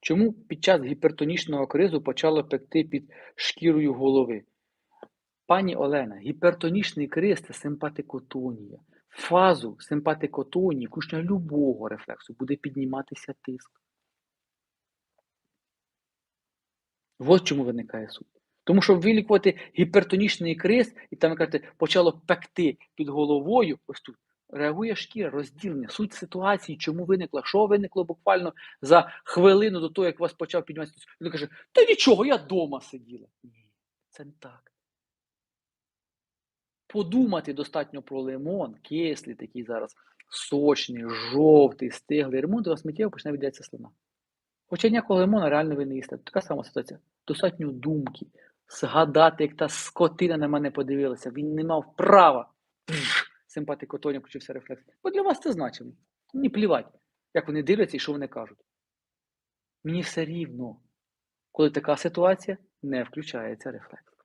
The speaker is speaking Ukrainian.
Чому під час гіпертонічного кризу почало пекти під шкірою голови? Пані Олена, гіпертонічний криз це симпатикотонія. Фазу симпатикотонії, кушня любого рефлексу буде підніматися тиск. Ось чому виникає суть. Тому що вилікувати гіпертонічний криз, і там, кажете, почало пекти під головою, ось тут реагує шкіра, розділення, суть ситуації, чому виникла, що виникло буквально за хвилину до того, як вас почав підніматися. тиск. Він каже, та нічого, я вдома сиділа. Ні, це не так. Подумати достатньо про лимон, кислий, такий зараз сочний, жовтий, стиглий лимон, до вас миттєво почне віддатися слина. Хоча ніякого лимона реально ви не їсте. Така сама ситуація. Достатньо думки, згадати, як та скотина на мене подивилася. Він не мав права. Пш, Симпатикотоня включився рефлекс. Бо для вас це значимо. Мені плівать, як вони дивляться і що вони кажуть. Мені все рівно, коли така ситуація, не включається рефлекс.